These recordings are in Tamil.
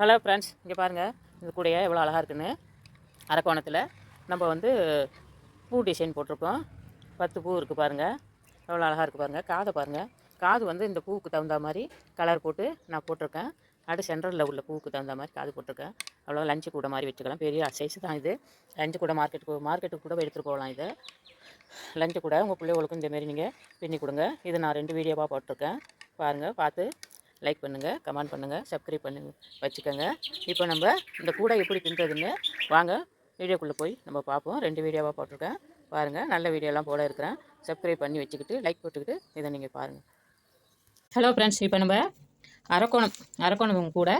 ஹலோ ஃப்ரெண்ட்ஸ் இங்கே பாருங்கள் இந்த கூடைய எவ்வளோ அழகாக இருக்குன்னு. அரக்கோணத்தில் நம்ம வந்து பூ டிசைன் போட்டிருக்கோம். பத்து பூ இருக்குது பாருங்கள் எவ்வளோ அழகாக இருக்குது பாருங்கள் காதை பாருங்கள் காது வந்து இந்த பூவுக்கு தகுந்த மாதிரி கலர் போட்டு நான் போட்டிருக்கேன். அடுத்து சென்ட்ரலில் உள்ள பூவுக்கு தகுந்த மாதிரி காது போட்டிருக்கேன். அவ்வளோ லஞ்சு கூட மாதிரி வச்சுக்கலாம். பெரிய சைஸ் தான் இது. லஞ்சு கூட மார்க்கெட்டுக்கு மார்க்கெட்டுக்கு கூட எடுத்துகிட்டு போகலாம் இதை. லஞ்சு கூட உங்கள் பிள்ளைகளுக்கும் இந்தமாரி நீங்கள் பின்னி கொடுங்க. இது நான் ரெண்டு வீடியோவாக போட்டிருக்கேன். பாருங்கள் பார்த்து லைக் பண்ணுங்கள் கமெண்ட் பண்ணுங்கள் சப்ஸ்கிரைப் பண்ணுங்க வச்சுக்கோங்க. இப்போ நம்ம இந்த கூடை எப்படி பின்னுறதுன்னு வாங்க வீடியோக்குள்ளே போய் நம்ம பார்ப்போம். ரெண்டு வீடியோவாக போட்டிருக்கேன். பாருங்கள் நல்ல வீடியோலாம் போட இருக்கிறேன். சப்ஸ்கிரைப் பண்ணி வச்சுக்கிட்டு லைக் போட்டுக்கிட்டு இதை நீங்கள் பாருங்கள் ஹலோ ஃப்ரெண்ட்ஸ் இப்போ நம்ம அரக்கோணம் அரக்கோணம் கூட.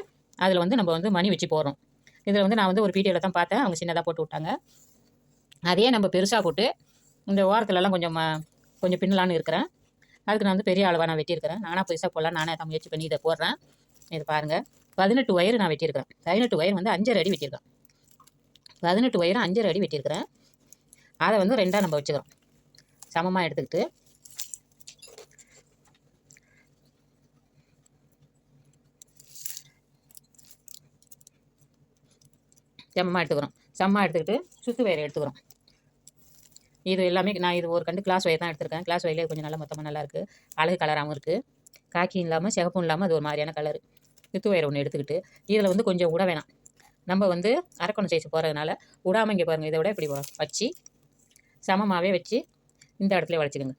அதில் வந்து நம்ம வந்து மணி வச்சு போகிறோம் இதில் வந்து நான் வந்து ஒரு வீடியோவில் தான் பார்த்தேன். அவங்க சின்னதாக போட்டு விட்டாங்க. அதையே நம்ம பெருசாக போட்டு இந்த ஓரத்துலலாம் கொஞ்சம் கொஞ்சம் பின்னலான்னு இருக்கிறேன். அதுக்கு நான் வந்து பெரிய அளவாக நான் வெட்டியிருக்கிறேன். நானாக புதுசாக போடலாம் நானே தான் முயற்சி பண்ணி இதை போடுறேன். இது பாருங்கள் பதினெட்டு ஒயர் நான் வெட்டியிருக்கிறேன். பதினெட்டு ஒயர் வந்து அஞ்சரை அடி வெட்டியிருக்கேன். பதினெட்டு ஒயரும் அஞ்சரை அடி வெட்டியிருக்கிறேன். அதை வந்து ரெண்டாக நம்ம வச்சுக்கிறோம். சமமாக எடுத்துக்கிட்டு. சமமாக எடுத்துக்கிறோம். சமமாக எடுத்துக்கிட்டு சுத்து வயரை எடுத்துக்கிறோம். இது எல்லாமே நான் இது ஒரு கண்டு கிளாஸ் ஒயர் தான் எடுத்திருக்கேன். கிளாஸ் ஒயர்லேயே கொஞ்சம் நல்லா மொத்தமாக நல்லா இருக்குது அழகு கலராகவும் இருக்குது காக்கியும் இல்லாமல் சிகப்பும் இல்லாமல் அது ஒரு மாதிரியான கலர் வித்து வயர் ஒன்று எடுத்துக்கிட்டு இதில் வந்து கொஞ்சம் விட வேணாம். நம்ம வந்து அரக்கணம் சைஸ் போகிறதுனால விடாமல் இங்கே பாருங்கள் இதை விட இப்படி வச்சு சமமாகவே வச்சு இந்த இடத்துல வளைச்சிக்கோங்க.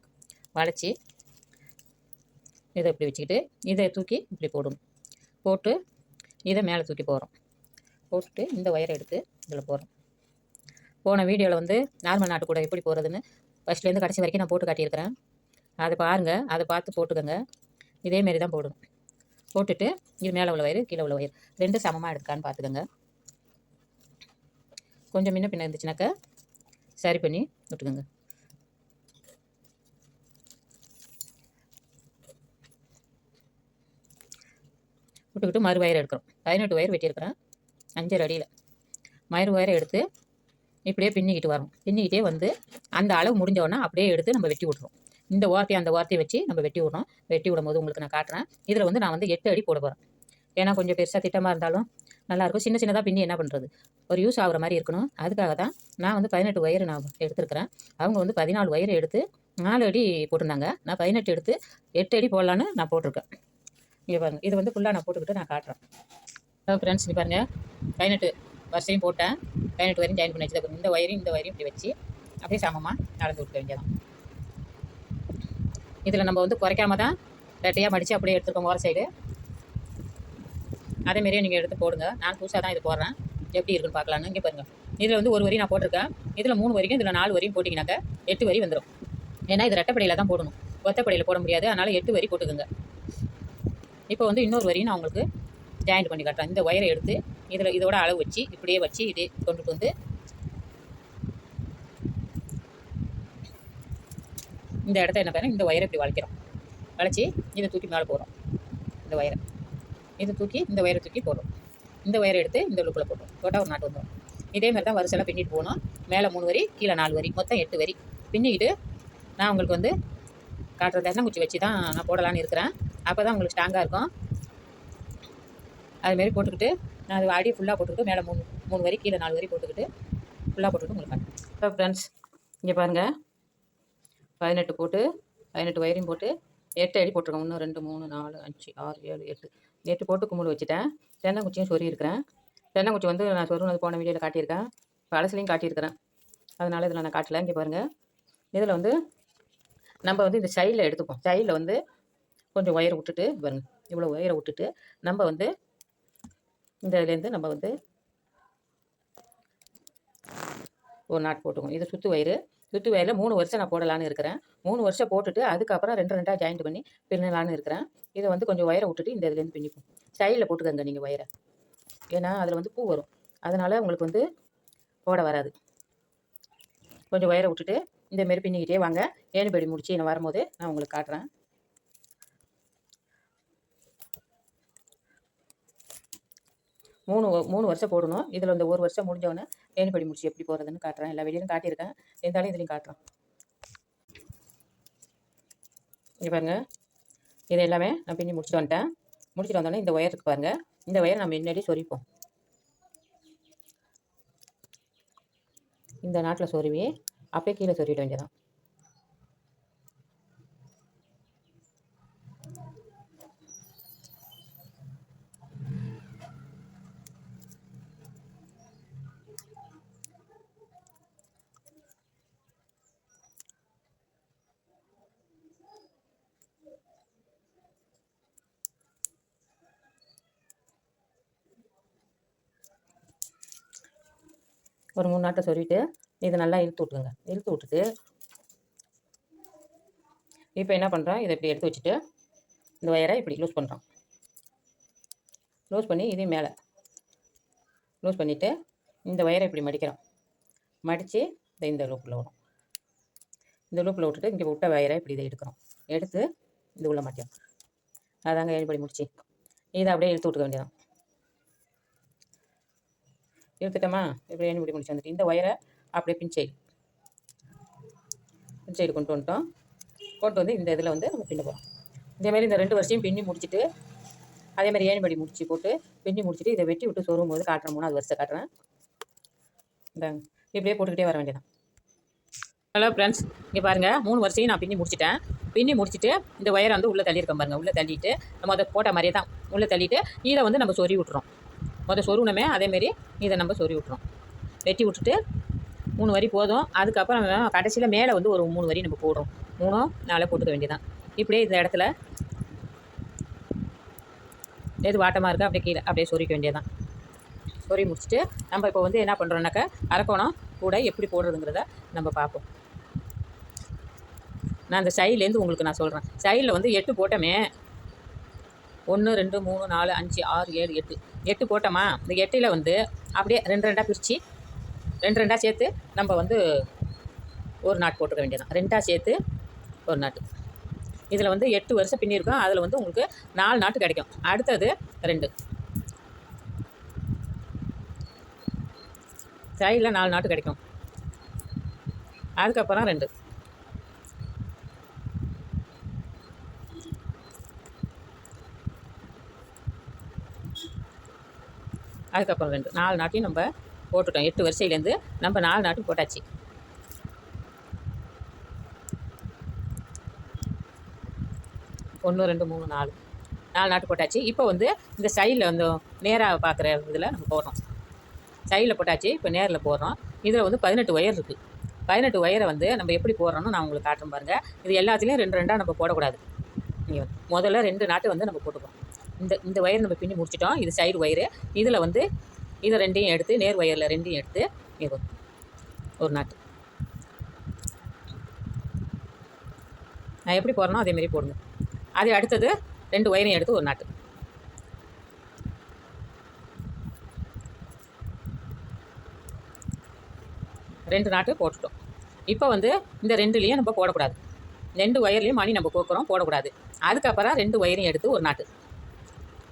வளைச்சி இதை இப்படி வச்சுக்கிட்டு இதை தூக்கி இப்படி போடணும். போட்டு இதை மேலே தூக்கி போகிறோம் போட்டுட்டு இந்த ஒயரை எடுத்து இதில் போகிறோம் போன வீடியோவில் வந்து நார்மல் நாட்டு கூட எப்படி போகிறதுன்னு ஃபஸ்ட்லேருந்து கடைசி வரைக்கும் நான் போட்டு காட்டியிருக்கிறேன். அதை பாருங்கள் அதை பார்த்து போட்டுக்கோங்க. இதேமாரி தான் போடணும். போட்டுட்டு இது மேலே உள்ள வயிறு கீழே உள்ள வயிறு. ரெண்டும் சமமாக எடுக்கான்னு பார்த்துக்கோங்க. கொஞ்சம் முன்ன பின்ன இருந்துச்சுனாக்கா சரி பண்ணி விட்டுக்கோங்க. விட்டுக்கிட்டு மறு வயிறு எடுக்கிறோம். பதினெட்டு வயிறு வெட்டியிருக்கிறேன். அஞ்சரை அடியில். மறு வயிறை எடுத்து இப்படியே பின்னிக்கிட்டு வரோம். பின்னிக்கிட்டே வந்து அந்த அளவு முடிஞ்சவொன்னே அப்படியே எடுத்து நம்ம வெட்டி விட்றோம் இந்த ஓரத்தையும் அந்த ஓரத்தையும் வச்சு நம்ம வெட்டி விட்றோம் வெட்டி விடும்போது உங்களுக்கு நான் காட்டுறேன். இதில் வந்து நான் வந்து எட்டு அடி போட போகிறேன் ஏன்னா கொஞ்சம் பெருசாக திட்டமாக இருந்தாலும் நல்லாயிருக்கும் சின்ன சின்னதாக பின்னி என்ன பண்ணுறது ஒரு யூஸ் ஆகுற மாதிரி இருக்கணும். அதுக்காக தான் நான் வந்து பதினெட்டு ஒயர் நான் எடுத்திருக்கிறேன். அவங்க வந்து பதினாலு ஒயர் எடுத்து நாலு அடி போட்டிருந்தாங்க. நான் பதினெட்டு எடுத்து எட்டு அடி போடலான்னு நான் போட்டிருக்கேன். இங்கே பாருங்கள் இது வந்து ஃபுல்லாக நான் போட்டுக்கிட்டு நான் காட்டுறேன். ஃப்ரெண்ட்ஸ் நீ பாருங்கள் பதினெட்டு வருஷையும் போட்டேன். பதினெட்டு வரையும் ஜாயின் பண்ணி வச்சு இந்த வயரையும் இந்த வயரையும் இப்படி வச்சு அப்படியே சமமாக நடந்து விட்டுக்க வேண்டியதான் இதில் நம்ம வந்து குறைக்காம தான் ரெட்டையாக மடித்து அப்படியே எடுத்துருக்கோம் ஓர சைடு அதேமாரியே நீங்கள் எடுத்து போடுங்க. நான் புதுசாக தான் இது போடுறேன். எப்படி இருக்குன்னு பார்க்கலான்னு இங்கே பாருங்கள் இதில் வந்து ஒரு வரி நான் போட்டிருக்கேன். இதில் மூணு வரைக்கும் இதில் நாலு வரையும் போட்டிங்கனாக்கா எட்டு வரி வந்துடும் ஏன்னா இது ரெட்டப்படையில் தான் போடணும். ஒத்தப்படையில் போட முடியாது. அதனால் எட்டு வரி போட்டுக்கோங்க. இப்போ வந்து இன்னொரு வரியும் நான் உங்களுக்கு ஜாயிண்ட் பண்ணி காட்டுறேன் இந்த ஒயரை எடுத்து இதில் இதோட அளவு வச்சு இப்படியே வச்சு இது கொண்டுட்டு வந்து இந்த இடத்த என்ன பண்ண இந்த ஒயரை இப்படி வளைக்கிறோம் வளைச்சி இதை தூக்கி மேலே போடுறோம். இந்த ஒயரை இதை தூக்கி இந்த ஒயரை தூக்கி போடுறோம். இந்த ஒயரை எடுத்து இந்த உள்ளுக்குள்ளே போடுறோம். போட்டால் ஒரு நாட்டு வந்துடும். இதே மாதிரி தான் வரிசையெல்லாம் பின்னிட்டு போகணும் மேலே மூணு வரி கீழே நாலு வரி மொத்தம் எட்டு வரி. பின்னிக்கிட்டு நான் உங்களுக்கு வந்து காட்டுற தென்னங்குச்சி வச்சு தான் நான் போடலான்னு இருக்கிறேன். அப்போ தான் உங்களுக்கு ஸ்ட்ராங்காக இருக்கும். அதுமாரி போட்டுக்கிட்டு நான் அது அடி ஃபுல்லாக போட்டுக்கிட்டு மேலே மூணு மூணு வரி கீழே நாலு வரி போட்டுக்கிட்டு ஃபுல்லாக போட்டுக்கிட்டு உங்களுக்கு காட்டுறேன். இப்போ ஃப்ரெண்ட்ஸ் இங்கே பாருங்கள் பதினெட்டு போட்டு பதினெட்டு வயரையும் போட்டு எட்டு அடி போட்டிருக்கோம். ஒன்று ரெண்டு மூணு நாலு அஞ்சு ஆறு ஏழு எட்டு. எட்டு போட்டு கும்பிடு வச்சுட்டேன். தென்னங்குச்சியும் சொறி இருக்கிறேன். தென்னங்குச்சி வந்து நான் சொருனது போன வீடியோவில் காட்டியிருக்கேன். பழசுலையும் காட்டியிருக்கிறேன். அதனால் இதில் நான் காட்டல. இங்கே பாருங்கள் இதில் வந்து நம்ம வந்து இந்த சைடில் எடுத்துப்போம். சைடில் வந்து கொஞ்சம் ஒயரை விட்டுட்டு பாருங்கள் இவ்வளோ ஒயரை விட்டுட்டு நம்ம வந்து இந்த இதுலேருந்து நம்ம வந்து ஒரு நாட் போட்டுக்கணும். இது சுற்று வயிறு. சுற்று வயரில் மூணு வருஷம் நான் போடலான்னு இருக்கிறேன். மூணு வருஷம் போட்டுட்டு அதுக்கப்புறம் ரெண்டு ரெண்டாக ஜாயிண்ட் பண்ணி பின்னலான்னு இருக்கிறேன். இதை வந்து கொஞ்சம் ஒயரை விட்டுட்டு இந்த இதுலேருந்து பின்னிப்போம். சைடில் போட்டுக்கோங்க நீங்கள் ஒயரை ஏன்னா அதில் வந்து பூ வரும். அதனால் உங்களுக்கு வந்து போட வராது. கொஞ்சம் ஒயரை விட்டுட்டு இந்தமாரி பின்னிக்கிட்டே வாங்க. ஏனுபடி முடிச்சு நான் வரும்போது நான் உங்களுக்கு காட்டுறேன். மூணு மூணு வருஷம் போடணும். இதில் இந்த ஒரு வருஷம் முடிஞ்சவொடனே தேனிப்படி முடிச்சு எப்படி போகிறதுன்னு காட்டுறேன். எல்லா வெளியிலும் காட்டியிருக்கேன். இருந்தாலும் இதுலேயும் காட்டுறேன். இங்கே பாருங்க. இது எல்லாமே நான் பின்னி முடிச்சுட்டு வந்துட்டேன். முடிச்சுட்டு வந்தோடனே இந்த ஒயருக்கு பாருங்கள் இந்த ஒயரை நம்ம முன்னாடி சொரிப்போம். இந்த நாட்டில் சொருவி அப்படியே கீழே சொருவிட வேண்டியதான் ஒரு மூணு நாட்டை சொல்லிவிட்டு இதை நல்லா இழுத்து விட்டுங்க இழுத்து விட்டுட்டு இப்போ என்ன பண்ணுறோம் இதை இப்படி எடுத்து வச்சுட்டு இந்த ஒயரை இப்படி லூஸ் பண்ணுறோம் லூஸ் பண்ணி இதையும் மேலே. லூஸ் பண்ணிவிட்டு இந்த ஒயரை இப்படி மடிக்கிறோம் மடித்து இதை இந்த லூப்பில் விடும். இந்த லூப்பில் விட்டுட்டு இங்கே விட்ட ஒயரை இப்படி இதை எடுக்கிறோம். எடுத்து இது உள்ள மாட்டோம் அதாங்க ஏழுபடி முடிச்சு. இதை அப்படியே இழுத்து விட்டுக்க வேண்டியதான் இழுத்துட்டோமா? இப்படி ஏணிப்படி முடிச்சு வந்துட்டு இந்த ஒயரை அப்படியே பின் சைடு பின் சைடு கொண்டு வந்துட்டோம். கொண்டு வந்து இந்த இதில் வந்து நம்ம பின்ன போகிறோம் இதேமாரி இந்த ரெண்டு வருஷத்தையும் பின்னி முடிச்சுட்டு அதே மாதிரி முடிச்சு போட்டு பின்னி முடிச்சுட்டு இதை வெட்டி விட்டு சொருகும் போது காட்டுறேன் மூணாவது வருஷம் காட்டுறேன். இந்தாங்க. இப்படியே போட்டுக்கிட்டே வர வேண்டியதான் ஹலோ ஃப்ரெண்ட்ஸ் இங்கே பாருங்கள் மூணு வருஷத்தையும் நான் பின்னி முடிச்சிட்டேன். பின்னி முடிச்சுட்டு இந்த ஒயரை வந்து உள்ளே தள்ளியிருக்கேன் பாருங்கள் உள்ளே தள்ளிட்டு நம்ம அதை போட்ட மாதிரியே தான். உள்ளே தள்ளிட்டு இதை வந்து நம்ம சொறி விட்டுறோம். மொதல் சொருவினமே அதேமாரி இதை நம்ம சொருவி விட்டுறோம். வெட்டி விட்டுட்டு மூணு வரி போதும். அதுக்கப்புறம் கடைசியில் மேலே வந்து ஒரு மூணு வரி நம்ம போடுறோம். மூணும் நாளை போட்டுக்க வேண்டியதான் இப்படியே இந்த இடத்துல எது வாட்டமாக இருக்கா அப்படியே கீழே அப்படியே சொருக்க வேண்டியதான் சொறி முடிச்சுட்டு நம்ம இப்போ வந்து என்ன பண்ணுறோம்னாக்கா அரக்கோணம் கூட எப்படி போடுறதுங்கிறத நம்ம பார்ப்போம். நான் அந்த சைட்லேருந்து உங்களுக்கு நான் சொல்கிறேன் சைடில் வந்து எட்டு போட்டோமே. ஒன்று ரெண்டு மூணு நாலு அஞ்சு ஆறு ஏழு எட்டு. எட்டு போட்டோமா? இந்த எட்டில் வந்து அப்படியே ரெண்டு ரெண்டாக பிரித்து ரெண்டு ரெண்டாக சேர்த்து நம்ம வந்து ஒரு நாட் போட்டுக்க வேண்டியதான் ரெண்டாக சேர்த்து ஒரு நாட்டு இதில் வந்து எட்டு வருஷம் பின்னிருக்கோம். அதில் வந்து உங்களுக்கு நாலு நாட்டு கிடைக்கும். அடுத்தது ரெண்டு. சைடில் நாலு நாட்டு கிடைக்கும். அதுக்கப்புறம் ரெண்டு. அதுக்கப்புறம் ரெண்டு நாலு நாட்டையும் நம்ம போட்டுட்டோம். எட்டு வரிசையிலேருந்து நம்ம நாலு நாட்டும் போட்டாச்சு. ஒன்று ரெண்டு மூணு நாலு. நாலு நாட்டு போட்டாச்சு. இப்போ வந்து இந்த சைடில் வந்து நேராக பார்க்குற இதில் நம்ம போடுறோம். சைடில் போட்டாச்சு. இப்போ நேரில் போடுறோம். இதில் வந்து பதினெட்டு ஒயர் இருக்குது பதினெட்டு ஒயரை வந்து நம்ம எப்படி போடுறோன்னு நான் உங்களுக்கு காட்டுறேன் பாருங்கள் இது எல்லாத்துலேயும் ரெண்டு ரெண்டாக நம்ம போடக்கூடாது. நீங்கள் முதல்ல ரெண்டு நாட்டு வந்து நம்ம போட்டுப்போம். இந்த இந்த ஒயர் நம்ம பின்னி முடிச்சிட்டோம். இது சைடு ஒயரு இதில் வந்து இதை ரெண்டையும் எடுத்து நேர் ஒயரில் ரெண்டையும் எடுத்து இது ஒரு நாட்டு. நான் எப்படி போடுறனோ அதேமாரி போடுங்க. அது அடுத்தது ரெண்டு ஒயரையும் எடுத்து ஒரு நாட்டு. ரெண்டு நாட்டு போட்டுட்டோம். இப்போ வந்து இந்த ரெண்டுலேயும் நம்ம போடக்கூடாது. ரெண்டு ஒயர்லேயும் மணி நம்ம கோக்குறோம் போடக்கூடாது. அதுக்கப்புறம் ரெண்டு ஒயரையும் எடுத்து ஒரு நாட்டு.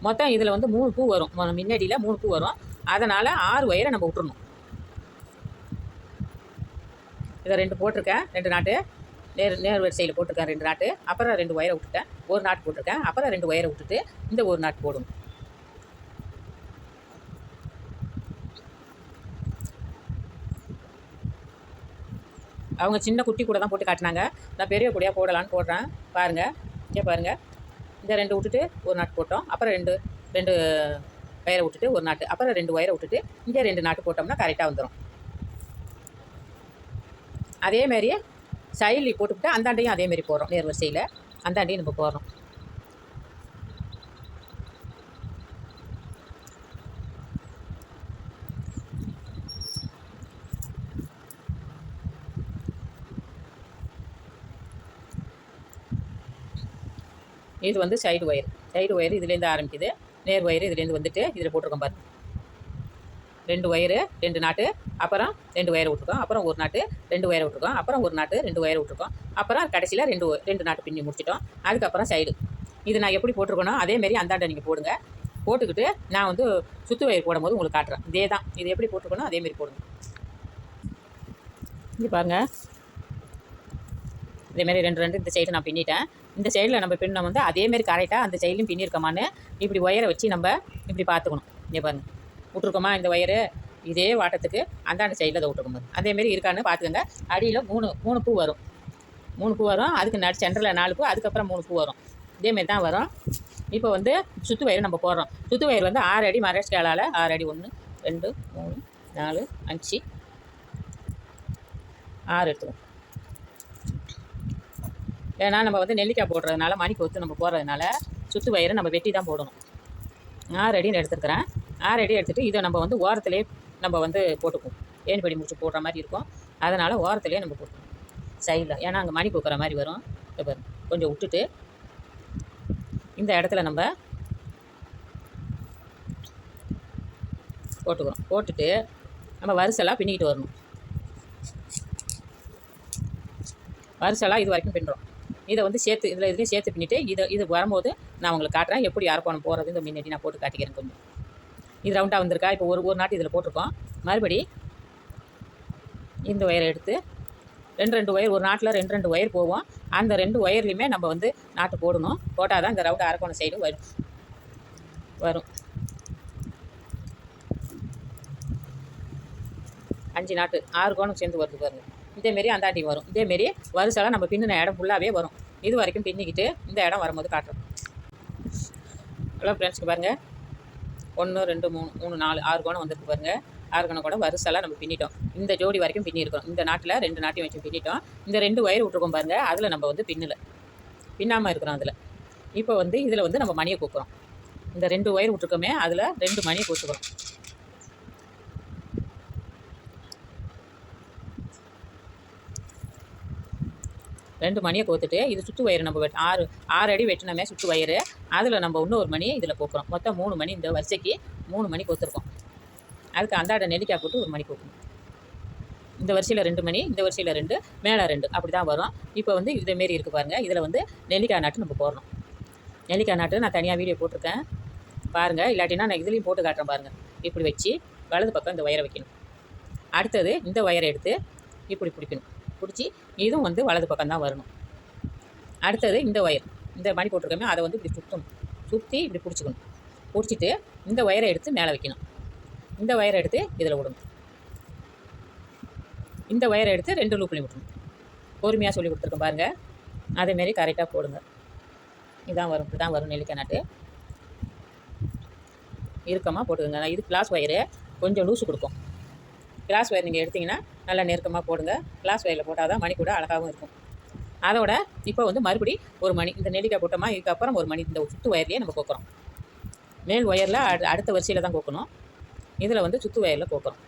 மொத்தம் இதில் வந்து மூணு பூ வரும். மொ- முன்னாடியில் மூணு பூ வரும். அதனால் ஆறு ஒயரை நம்ம விட்டுறணும். இதை ரெண்டு போட்டிருக்கேன். ரெண்டு நாட்டு. நேர் நேர் வரிசையில் போட்டிருக்கேன் ரெண்டு நாட்டு. அப்புறம் ரெண்டு ஒயரை விட்டுட்டேன். ஒரு நாட்டு போட்டிருக்கேன். அப்புறம் ரெண்டு ஒயரை விட்டுட்டு இந்த ஒரு நாட்டு போடணும் அவங்க சின்ன குட்டி கூட தான் போட்டு காட்டினாங்க. நான் பெரிய கூடையாக போடலான்னு போடுறேன். பாருங்கள் இங்கே பாருங்கள் இந்த ரெண்டு விட்டுட்டு ஒரு நாட்டு போட்டோம். அப்புறம் ரெண்டு ரெண்டு ஒயரை விட்டுட்டு ஒரு நாட்டு அப்புறம் ரெண்டு ஒயரை விட்டுட்டு இங்கே ரெண்டு நாட்டு போட்டோம்னா கரெக்டாக வந்துடும் அதே சைலி சைட்லி போட்டுவிட்டு அந்தாண்டையும் அதேமாரி போகிறோம் நேர் வரிசையில் அந்தாண்டையும் நம்ம போடுறோம். இது வந்து சைடு ஒயர். சைடு ஒயர் இதுலேருந்து ஆரம்பிக்குது. நேர் ஒயர் இதுலேருந்து வந்துட்டு இதில் போட்டிருக்கோம் பாருங்க. ரெண்டு ஒயரு ரெண்டு நாட்டு அப்புறம் ரெண்டு ஒயரை விட்ருக்கோம் அப்புறம் ஒரு நாட்டு ரெண்டு ஒயரை விட்ருக்கோம் அப்புறம் ஒரு நாட்டு ரெண்டு ஒயரை விட்ருக்கோம் அப்புறம் கடைசியில் ரெண்டு ஒ- ரெண்டு நாட்டு பின்னி முடிச்சிட்டோம். அதுக்கப்புறம் சைடு. இது நான் எப்படி போட்டிருக்கணும் அதேமாரி அந்தாண்ட நீங்கள் போடுங்க. போட்டுக்கிட்டு நான் வந்து சுத்து ஒயர் போடும்போது உங்களுக்கு காட்டுறேன். இதே தான். இது எப்படி போட்டிருக்கணும் அதேமாரி போடுங்க. இது பாருங்கள் இதேமாரி ரெண்டு ரெண்டு இந்த சைடு நான் பின்னிட்டேன். இந்த சைடில் நம்ம பின்னம் வந்து அதேமாரி கரெக்டாக அந்த சைட்லையும் பின்னிருக்கோமான்னு இப்படி ஒயரை வச்சு நம்ம இப்படி பார்த்துக்கணும். இங்கே பாருங்க. விட்ருக்கோமா இந்த ஒயரு இதே வாட்டத்துக்கு அந்தாண்ட சைடில் அதை விட்ருக்கோம் அதேமாரி இருக்கான்னு பார்த்துக்கோங்க. அடியில் மூணு மூணு பூ வரும். மூணு பூ வரும். அதுக்கு நடு சென்டரில் நாலு பூ அதுக்கப்புறம் மூணு பூ வரும். இதேமாரி தான் வரும். இப்போ வந்து சுத்து வயிறு நம்ம போடுறோம். சுத்து வயிறு வந்து ஆறு அடி மர ஆறு அடி. ஒன்று ரெண்டு மூணு நாலு அஞ்சு ஆறு எடுத்துக்கணும் ஏன்னா நம்ம வந்து நெல்லிக்காய் போடுறதுனால மணி கொத்து நம்ம போடுறதுனால சுத்து வயிறு நம்ம வெட்டி தான் போடணும். ஆறு அடின்னு எடுத்துருக்குறேன். ஆறு அடி எடுத்துகிட்டு இதை நம்ம வந்து ஓரத்துலேயே நம்ம வந்து போட்டுக்குவோம். படி முடிச்சு போடுற மாதிரி இருக்கும். அதனால் ஓரத்துலேயே நம்ம போட்டுக்கணும் சைடில். ஏன்னா அங்கே மணி கொக்குற மாதிரி வரும். இப்போ கொஞ்சம் விட்டுட்டு இந்த இடத்துல நம்ம போட்டுக்கிறோம். போட்டுட்டு நம்ம வரிசலாக பின்னிக்கிட்டு வரணும். வரிசலாக இது வரைக்கும் பின்னுறோம் இதை வந்து சேர்த்து இதில் இதுலேயும் சேர்த்து பின்னிட்டு இதை இது வரும்போது நான் உங்களுக்கு காட்டுறேன். எப்படி அரக்கோணம் போகிறது இந்த முன்னாடி நான் போட்டு காட்டிக்கிறேன் கொஞ்சம். இது ரவுண்டாக வந்திருக்கா? இப்போ ஒரு ஒரு நாட்டு இதில் போட்டிருக்கோம். மறுபடி இந்த ஒயரை எடுத்து ரெண்டு ரெண்டு ஒயர் ஒரு நாட்டில் ரெண்டு ரெண்டு ஒயர் போவோம். அந்த ரெண்டு ஒயர்லையுமே நம்ம வந்து நாட்டு போடணும். போட்டால் தான் இந்த ரவுண்டு அரக்கோணம் சைடு வரும். வரும். அஞ்சு நாட்டு ஆறு கோணம் சேர்ந்து வருது பாருங்கள் இதேமாரி அந்தாண்டி வரும். இதேமாரி வரிசலாக நம்ம பின்னின இடம் ஃபுல்லாகவே வரும். இது வரைக்கும் பின்னிக்கிட்டு இந்த இடம் வரும்போது காட்டுறோம். ஹலோ ஃப்ரெண்ட்ஸ்க்கு பாருங்கள் ஒன்று ரெண்டு மூணு மூணு நாலு ஆறு கோணம் வந்துருக்கு பாருங்கள் ஆறு கோணம் கூட வரிசலாக நம்ம பின்னிட்டோம். இந்த ஜோடி வரைக்கும் பின்னிருக்கோம் இந்த நாட்டில் ரெண்டு நாட்டையும் வச்சு பின்னிட்டோம். இந்த ரெண்டு ஒயர் விட்ருக்கோம் பாருங்கள் அதில் நம்ம வந்து பின்னலை. பின்னாமல் இருக்கிறோம் அதில். இப்போ வந்து இதில் வந்து நம்ம மணியை கூக்குறோம். இந்த ரெண்டு ஒயர் விட்ருக்கோமே அதில் ரெண்டு மணியை கூத்துக்கிறோம் ரெண்டு மணியை கோத்துட்டு இது சுற்று வயிறு நம்ம வெட் ஆறு ஆறு அடி வெட்டினமே சுற்று வயிறு. அதில் நம்ம இன்னொரு மணியை இதில் கோக்குறோம். மொத்தம் மூணு மணி இந்த வரிசைக்கு மூணு மணி கோத்துருக்கோம். அதுக்கு அந்தாட நெல்லிக்காய் போட்டு ஒரு மணி கோக்கணும். இந்த வரிசையில் ரெண்டு மணி இந்த வரிசையில் ரெண்டு மேலே ரெண்டு அப்படி தான் வரும். இப்போ வந்து இதேமாரி இருக்குது பாருங்கள் இதில் வந்து நெல்லிக்காய் நாட்டு நம்ம போடுறோம் நெல்லிக்காய் நாட்டு நான் தனியாக வீடியோ போட்டிருக்கேன். பாருங்கள் இல்லாட்டினா நான் இதுலேயும் போட்டு காட்டுறேன் பாருங்கள் இப்படி வச்சு வலது பக்கம் இந்த ஒயரை வைக்கணும். அடுத்தது இந்த ஒயரை எடுத்து இப்படி பிடிக்கணும். பிடிச்சி இதுவும் வந்து வலது பக்கம் தான் வரணும். அடுத்தது இந்த ஒயர் இந்த மணி போட்டிருக்கோமே அதை வந்து இப்படி சுற்றணும் சுற்றி இப்படி பிடிச்சிக்கணும். பிடிச்சிட்டு இந்த ஒயரை எடுத்து மேலே வைக்கணும். இந்த ஒயரை எடுத்து இதில் விடணும். இந்த ஒயரை எடுத்து ரெண்டு லூப் பண்ணி பொறுமையாக சொல்லி கொடுத்துருக்கேன் பாருங்கள் அதேமாரி கரெக்டாக போடுங்க. இதான் வரும் இப்படி தான் வரும் நெல்லிக்காய் நாட்டு. இறுக்கமாக போட்டுக்கோங்க. இது கிளாஸ் ஒயரு கொஞ்சம் லூஸு கொடுக்கும். கிளாஸ் ஒயர் நீங்கள் எடுத்தீங்கன்னா நல்லா நெருக்கமாக போடுங்க. கிளாஸ் ஒயரில் போட்டால் தான் மணி கூட அழகாகவும் இருக்கும். அதோட இப்போ வந்து மறுபடி ஒரு மணி இந்த நெல்லிக்காய் போட்டோமா இதுக்கப்புறம் ஒரு மணி இந்த சுற்று ஒயர்லேயே நம்ம கோக்குறோம். மேல் ஒயரில் அடு அடுத்த வரிசையில் தான் கோக்கணும். இதில் வந்து சுற்று ஒயரில் கோக்குறோம்.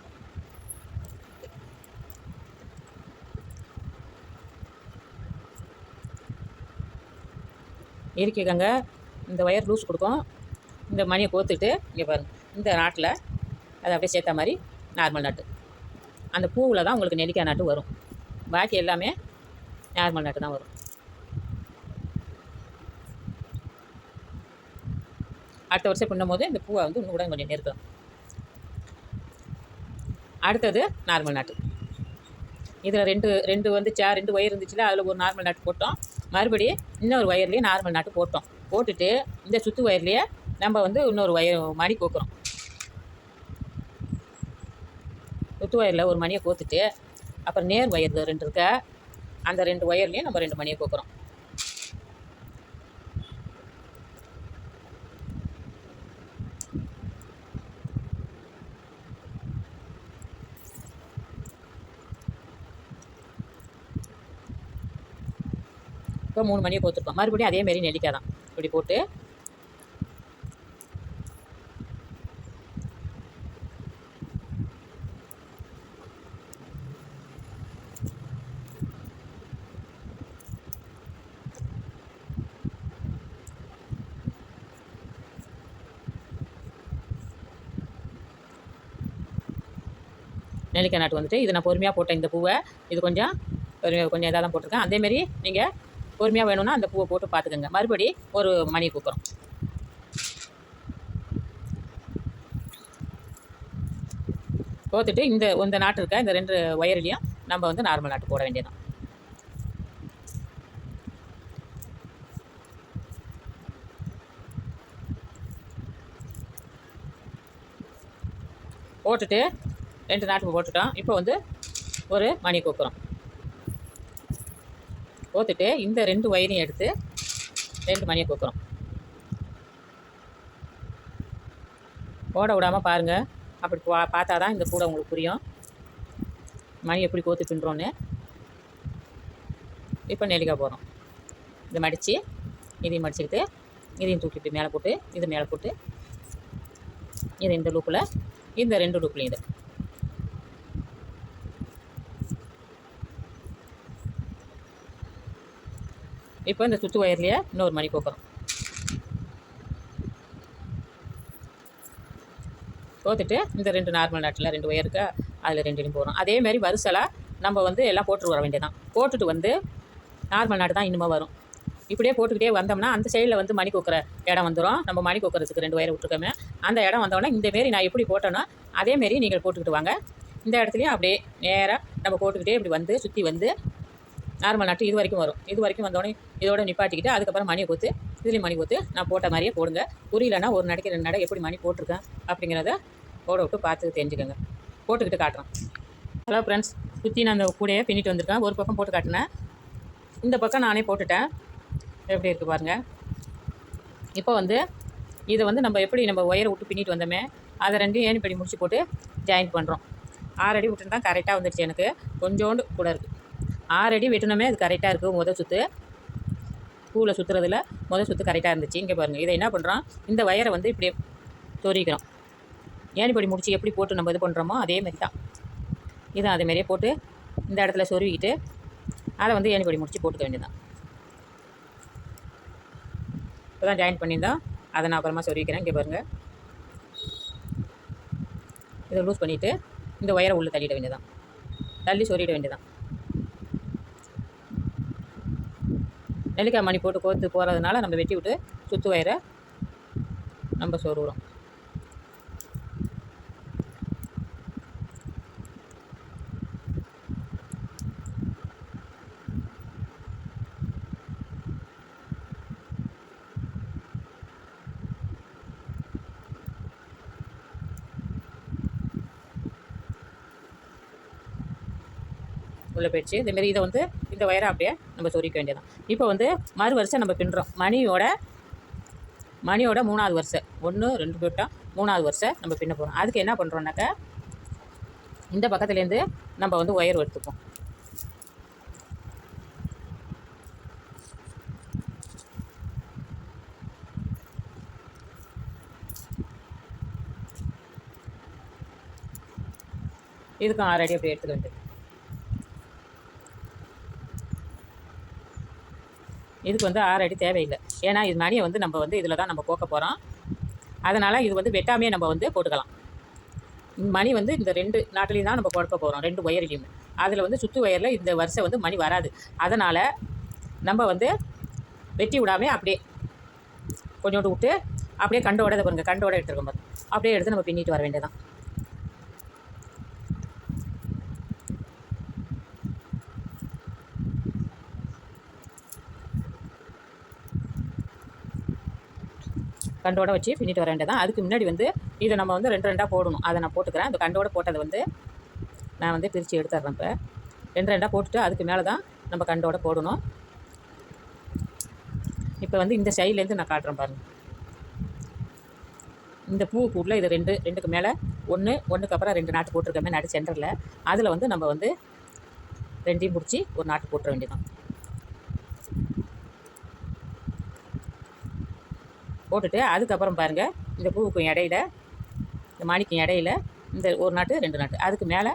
இருக்கிக்கங்க இந்த ஒயர் லூஸ் கொடுக்கும். இந்த மணியை கோத்துட்டு இங்கே பாருங்க. இந்த நாட்டில் அதை அப்படியே சேர்த்த மாதிரி நார்மல் நாட்டு அந்த பூவில் தான் உங்களுக்கு நெல்லிக்காய் நாட்டு வரும். பாக்கி எல்லாமே நார்மல் நாட்டு தான் வரும். அடுத்த வருஷம் பண்ணும்போது இந்த பூவை வந்து இன்னும் கூட கொஞ்சம் நெருக்கம். அடுத்தது நார்மல் நாட்டு. இதில் ரெண்டு ரெண்டு வந்துச்சா? ரெண்டு ஒயர் இருந்துச்சுல அதில் ஒரு நார்மல் நாட்டு போட்டோம். மறுபடியும் இன்னொரு ஒயர்லேயே நார்மல் நாட்டு போட்டோம். போட்டுட்டு இந்த சுற்று ஒயர்லேயே நம்ம வந்து இன்னொரு ஒயர் மணி கோக்குறோம். குத்து ஒயரில் ஒரு மணியை கோத்துட்டு அப்புறம் நேர் ஒயர் ரெண்டு இருக்க. அந்த ரெண்டு ஒயர்லேயும் நம்ம ரெண்டு மணியை கோக்குறோம். இப்போ மூணு மணியை கோத்துருக்கோம். மறுபடியும் அதே மாரி நெல்லிக்காய் தான். இப்படி போட்டு நெல்லிக்காய் நாட்டு வந்துட்டு இது நான் பொறுமையாக போட்டேன் இந்த பூவை. இது கொஞ்சம் கொஞ்சம் இதாக தான் போட்டிருக்கேன் அதேமாரி நீங்கள் பொறுமையாக வேணும்னா அந்த பூவை போட்டு பார்த்துக்கோங்க மறுபடி ஒரு மணி கூப்பிட்றோம் கோத்துட்டு இந்த இந்த நாட்டு இருக்க இந்த ரெண்டு ஒயர்லேயும் நம்ம வந்து நார்மல் நாட்டு போட வேண்டியதான் போட்டுட்டு ரெண்டு நாட்டுக்கு போட்டுட்டோம். இப்போ வந்து ஒரு மணி கொக்குறோம். கோத்துட்டு இந்த ரெண்டு ஒயரையும் எடுத்து ரெண்டு மணியை கொக்குறோம். ஓட விடாமல் பாருங்கள் அப்படி பா பார்த்தா தான் இந்த கூடை உங்களுக்கு புரியும். மணி எப்படி கோத்து பின்னுறோன்னு இப்போ நெல்லிக்காய் போகிறோம் இதை மடித்து இதையும் மடிச்சுக்கிட்டு இதையும் தூக்கிட்டு மேலே போட்டு இது மேலே போட்டு இது இந்த லூப்பில் இந்த ரெண்டு லூப்லையும் இது. இப்போ இந்த சுற்று ஒயர்லேயே இன்னொரு மணி கோக்குறோம் கோத்துட்டு இந்த ரெண்டு நார்மல் நாட்டில் ரெண்டு ஒயர் இருக்கா அதில் ரெண்டு போகிறோம் அதேமாரி வரிசலாக நம்ம வந்து எல்லாம் போட்டு வர வேண்டியதான் போட்டுட்டு வந்து நார்மல் நாட்டு தான் இனிமேல் வரும். இப்படியே போட்டுக்கிட்டே வந்தோம்னா அந்த சைடில் வந்து மணி கொக்குற இடம் வந்துடும் நம்ம மணி கொக்குறதுக்கு ரெண்டு ஒயரை விட்டுருக்கோமே. அந்த இடம் வந்தோடனே இந்தமாரி நான் எப்படி போட்டேனோ அதேமாரி நீங்கள் போட்டுக்கிட்டு வாங்க. இந்த இடத்துலையும் அப்படியே நேராக நம்ம போட்டுக்கிட்டே இப்படி வந்து சுற்றி வந்து நார்மல் நாட்டு இது வரைக்கும் வரும். இது வரைக்கும் வந்தோடனே இதோட நிப்பாட்டிக்கிட்டு அதுக்கப்புறம் மணியை கொத்து இதுலேயும் மணி கொத்து நான் போட்ட மாதிரியே போடுங்க. புரியலன்னா ஒரு நடைக்கு ரெண்டு நடை எப்படி மணி போட்டிருக்கேன் அப்படிங்கிறத போட விட்டு பார்த்து தெரிஞ்சுக்கோங்க. போட்டுக்கிட்டு காட்டுறேன் ஹலோ ஃப்ரெண்ட்ஸ் சுற்றி நான் அந்த கூடையை பின்னிட்டு வந்திருக்கேன். ஒரு பக்கம் போட்டு காட்டினேன். இந்த பக்கம் நானே போட்டுட்டேன். எப்படி இருக்குது பாருங்கள் இப்போ வந்து இதை வந்து நம்ம எப்படி நம்ம ஒயரை விட்டு பின்னிட்டு வந்தோமே அதை ரெண்டையும் இப்படி முடிச்சு போட்டு ஜாயின் பண்ணுறோம் ஆறடி விட்டுன்னு தான் கரெக்டாக வந்துடுச்சு எனக்கு. கொஞ்சோண்டு கூட இருக்குது ஆறடி வெட்டினோமே அது கரெக்டாக இருக்குது முதல் சுற்று பூவில் சுற்றுறதுல முதல் சுற்று கரெக்டாக இருந்துச்சு. இங்கே பாருங்கள் இதை என்ன பண்ணுறோம் இந்த ஒயரை வந்து இப்படியே சொருகிக்கிறோம் ஏணிப்படி முடிச்சு எப்படி போட்டு நம்ம இது பண்ணுறோமோ அதே மாதிரி தான். இதை அதேமாரியே போட்டு இந்த இடத்துல சொருவிக்கிட்டு அதை வந்து ஏணிப்படி முடிச்சு போட்டுக்க வேண்டியதான் இப்போ தான் ஜாயின் பண்ணியிருந்தோம். அதை நான் அப்புறமா சொருவிக்கிறேன் இங்கே பாருங்கள் இதை லூஸ் பண்ணிவிட்டு இந்த ஒயரை உள்ளே தள்ளிட வேண்டியதான் தள்ளி சொருகிட வேண்டியதான் நெல்லிக்காய் மணி போட்டு கோர்த்து போகிறதுனால நம்ம வெட்டி விட்டு சுற்று வயிறை நம்ம சொருகிறோம் உள்ளே போயிடுச்சு. இதேமாரி இதை வந்து இந்த ஒயரை அப்படியே நம்ம சொரிக்க வேண்டியதான் இப்போ வந்து மறு வருஷம் நம்ம பின்னுறோம் மணியோட மணியோட மூணாவது வருஷம் ஒன்று ரெண்டு போட்டால் மூணாவது வருஷம் நம்ம பின்ன போகிறோம் அதுக்கு என்ன பண்ணுறோன்னாக்கா இந்த பக்கத்துலேருந்து நம்ம வந்து ஒயர் எடுத்துப்போம். இதுக்கும் ஆல்ரெடி அப்படியே எடுத்துக்க வேண்டியது இதுக்கு வந்து ஆறு அடி தேவையில்லை. ஏன்னா இது மணியை வந்து நம்ம வந்து இதில் தான் நம்ம போக்க போகிறோம் அதனால் இது வந்து வெட்டாமையே நம்ம வந்து போட்டுக்கலாம். மணி வந்து இந்த ரெண்டு நாட்டிலையும் தான் நம்ம கொடுக்க போகிறோம் ரெண்டு ஒயர்லையுமே. அதில் வந்து சுற்று ஒயரில் இந்த வருஷம் வந்து மணி வராது. அதனால் நம்ம வந்து வெட்டி விடாமல் அப்படியே கொஞ்சோண்டு விட்டு அப்படியே கண்டோட இதை பாருங்கள் கண்டோட எடுத்துருக்கோம் பாருங்க. அப்படியே எடுத்து நம்ம பின்னிட்டு வர வேண்டியதான் கண்டோட வச்சு பின்னிட்டு வர வேண்டியதான் அதுக்கு முன்னாடி வந்து இதை நம்ம வந்து ரெண்டு ரெண்டாக போடணும். அதை நான் போட்டுக்கிறேன். அந்த கண்டோட போட்டதை வந்து நான் வந்து பிரித்து எடுத்துட்றேன் இப்போ. ரெண்டு ரெண்டாக போட்டுட்டு அதுக்கு மேலே தான் நம்ம கண்டோட போடணும். இப்போ வந்து இந்த சைட்லேருந்து நான் காட்டுறேன் பாருங்கள் இந்த பூ பூவில் இது ரெண்டு ரெண்டுக்கு மேலே ஒன்று ஒன்றுக்கு அப்புறம் ரெண்டு நாட்டு போட்டிருக்கமே நாட்டு சென்டரில் அதில் வந்து நம்ம வந்து ரெண்டையும் பிடிச்சி ஒரு நாட்டு போட்டுற வேண்டியதான் போட்டுட்டு அதுக்கப்புறம் பாருங்கள் இந்த பூவுக்கும் இடையில இந்த மாணிக்கும் இடையில இந்த ஒரு நாட்டு ரெண்டு நாட்டு. அதுக்கு மேலே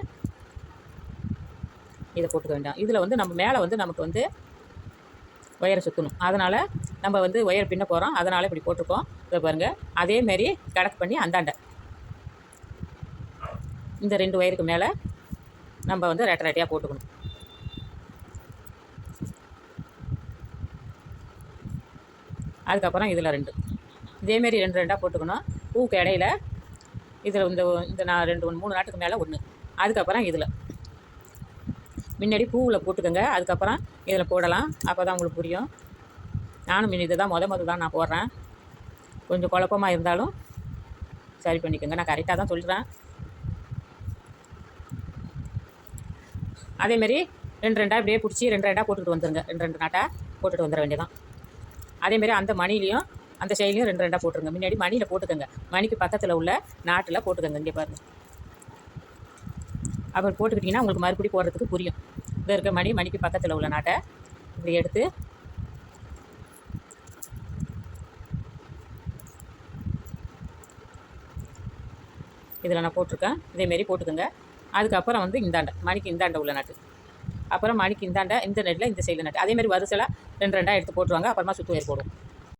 இதை போட்டுக்க வேண்டாம். இதில் வந்து நம்ம மேலே வந்து நமக்கு வந்து ஒயரை சுற்றணும் அதனால் நம்ம வந்து ஒயர் பின்ன போகிறோம் அதனால் இப்படி போட்டிருக்கோம். இதை பாருங்கள் அதேமாரி கணக்கு பண்ணி அந்தாண்ட. இந்த ரெண்டு ஒயருக்கு மேலே நம்ம வந்து ரெட்டை ரெட்டையாக போட்டுக்கணும். அதுக்கப்புறம் இதில் ரெண்டு. இதேமாரி ரெண்டு ரெண்டாக போட்டுக்கணும். பூவுக்கு இடையில இதில் இந்த இந்த நான் ரெண்டு ஒன்று மூணு நாட்டுக்கு மேலே ஒன்று அதுக்கப்புறம் இதில். முன்னாடி பூவில் போட்டுக்கோங்க. அதுக்கப்புறம் இதில் போடலாம். அப்போ தான் உங்களுக்கு புரியும். நானும் இது தான் முத முதல் தான் நான் போடுறேன். கொஞ்சம் குழப்பமாக இருந்தாலும் சரி பண்ணிக்கோங்க. நான் கரெக்டாக தான் சொல்கிறேன் அதேமாரி ரெண்டு ரெண்டாக இப்படியே பிடிச்சி ரெண்டு ரெண்டாக போட்டுட்டு வந்துடுங்க ரெண்டு ரெண்டு நாட்டாக போட்டுட்டு வந்துட வேண்டியதான் அதேமாரி அந்த மணிலையும் அந்த செயலியும் ரெண்டு ரெண்டாக போட்டுருங்க. முன்னாடி மணியில் போட்டுக்கோங்க. மணிக்கு பக்கத்தில் உள்ள நாட்டில் போட்டுக்கோங்க இங்கே பாருங்கள் அப்புறம் போட்டுக்கிட்டிங்கன்னா உங்களுக்கு மறுபடி போடுறதுக்கு புரியும். இதில் இருக்க மணி மணிக்கு பக்கத்தில் உள்ள நாட்டை இப்படி எடுத்து இதில் நான் போட்டிருக்கேன். இதேமாரி போட்டுக்கோங்க. அதுக்கப்புறம் வந்து இந்தாண்டை மணிக்கு இந்தாண்டை உள்ள நாட்டு. அப்புறம் மணிக்கு இந்தாண்டை இந்த நெட்டில் இந்த சைடில் நட்டு. அதேமாதிரி வரிசையில் ரெண்டு ரெண்டாக எடுத்து போட்டுருவாங்க. அப்புறமா சுற்று போடுவோம். போடும்